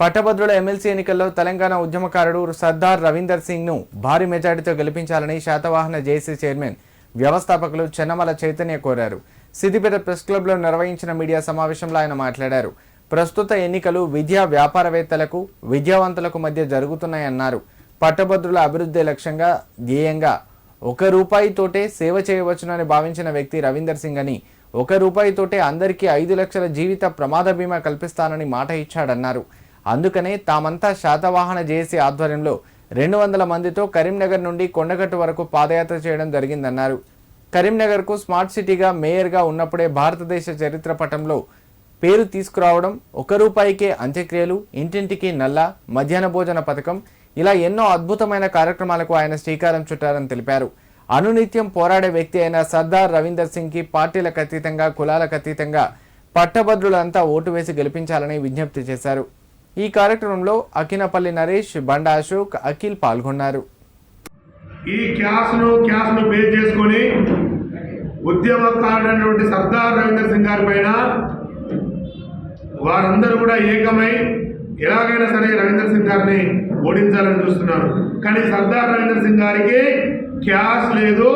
పట్టభద్రుల ఎమ్మెల్సీ ఎన్నికల్లో తెలంగాణ ఉద్యమకారుడు సర్దార్ రవీందర్ సింగ్ను భారీ మెజార్టీతో గెలిపించాలని శాతవాహన జేసీ చైర్మన్ వ్యవస్థాపకులు చెన్నమల చైతన్య కోరారు. సిద్దిపేట ప్రెస్ క్లబ్లో నిర్వహించిన మీడియా సమావేశంలో ఆయన మాట్లాడారు. ప్రస్తుత ఎన్నికలు విద్యా వ్యాపారవేత్తలకు విద్యావంతులకు మధ్య జరుగుతున్నాయన్నారు. పట్టభద్రుల అభివృద్ధి లక్ష్యంగా ధ్యేయంగా ఒక రూపాయితోటే సేవ చేయవచ్చునని భావించిన వ్యక్తి రవీందర్ సింగ్ అని ఒక రూపాయితోటే అందరికీ ఐదు లక్షల జీవిత ప్రమాద బీమా కల్పిస్తానని మాట ఇచ్చాడన్నారు. అందుకనే తామంతా శాతవాహన జేఏసీ ఆధ్వర్యంలో రెండు వందల మందితో కరీంనగర్ నుండి కొండగట్టు వరకు పాదయాత్ర చేయడం జరిగిందన్నారు. కరీంనగర్కు స్మార్ట్ సిటీగా మేయర్గా ఉన్నప్పుడే భారతదేశ చరిత్ర పటంలో పేరు తీసుకురావడం ఒక రూపాయికే అంత్యక్రియలు ఇంటింటికి నల్ల మధ్యాహ్న భోజన పథకం ఇలా ఎన్నో అద్భుతమైన కార్యక్రమాలకు ఆయన శ్రీకారం చుట్టారని తెలిపారు. అనునిత్యం పోరాడే వ్యక్తి అయిన సర్దార్ రవీందర్ సింగ్కి పార్టీలకు అతీతంగా కులాలకు అతీతంగా పట్టభద్రులంతా ఓటు వేసి గెలిపించాలని విజ్ఞప్తి చేశారు. ఈ కార్యక్రమంలో అకినపల్లి నరేష్ బండా అశోక్ అఖిల్ పాల్గొన్నారు. ఈ క్యాస్ను క్యాస్ను బేస్ చేసుకొని ఉద్యమకారుడైనటువంటి సర్దార్ రవీంద్ర సింగ్ గారి పైన వారందరూ కూడా ఏకమై ఎలాగైనా సరే రవీంద్ర సింగ్ గారిని ఓడించాలని చూస్తున్నారు. కానీ సర్దార్ రవీంద్ర సింగ్ గారికి క్యాష్ లేదు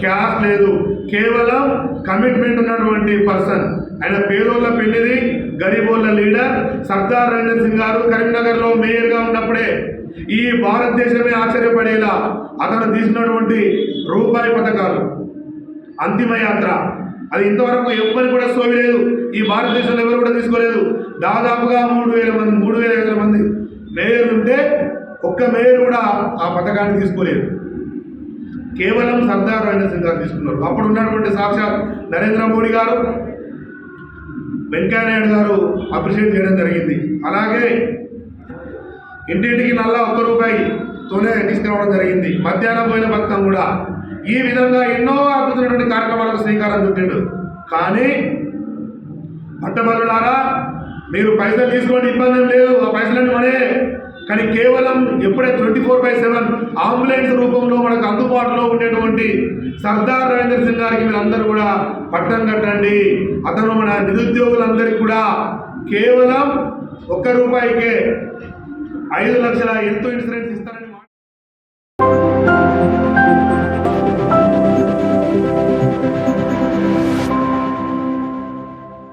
క్యాష్ లేదు. కేవలం కమిట్మెంట్ ఉన్నటువంటి పర్సన్. ఆయన పేదోళ్ళ పెళ్ళిది గరీబోళ్ళ లీడర్ సర్దార్ రంజన్ సింగ్ గారు కరీంనగర్లో మేయర్గా ఉన్నప్పుడే ఈ భారతదేశమే ఆశ్చర్యపడేలా అతను తీసినటువంటి రూపాయి పథకాలు. అంతిమ యాత్ర. అది ఇంతవరకు ఎవ్వరు కూడా సోవిలేదు ఈ భారతదేశంలో ఎవరు కూడా తీసుకోలేదు. దాదాపుగా మూడు వేల మంది మూడు వేల ఐదు మంది మేయర్లు ఉంటే ఒక్క మేయర్ కూడా ఆ పథకాన్ని తీసుకోలేదు. కేవలం సర్దార్ రంజన్ సింగ్ గారు తీసుకున్నారు. అప్పుడు ఉన్నటువంటి సాక్షాత్ నరేంద్ర మోడీ గారు వెంకయ్యనాయుడు గారు అప్రిషియేట్ చేయడం జరిగింది. అలాగే ఇంటింటికి నల్ల ఒక్క రూపాయితోనే తీసుకురావడం జరిగింది. మధ్యాహ్నం పోయిన పథకం కూడా ఈ విధంగా ఎన్నో అద్భుతమైనటువంటి కార్యక్రమాలకు శ్రీకారం చుట్టాడు. కానీ పట్టభద్రులారా మీరు పైసలు తీసుకోండి ఇబ్బంది లేదు. ఆ పైసలన్నీ మనే కానీ కేవలం ఎప్పుడే twenty four by seven ambulance రూపంలో మనకు అందుబాటులో ఉండేటువంటి సర్దార్ రవీంద్ర సింగ్ గారికి మీరందరూ కూడా పట్టం కట్టండి. అతను మన నిరుద్యోగులందరికీ కూడా కేవలం ఒక్క రూపాయికే ఐదు లక్షల హెల్త్ ఇన్సూరెన్స్ ఇస్తారని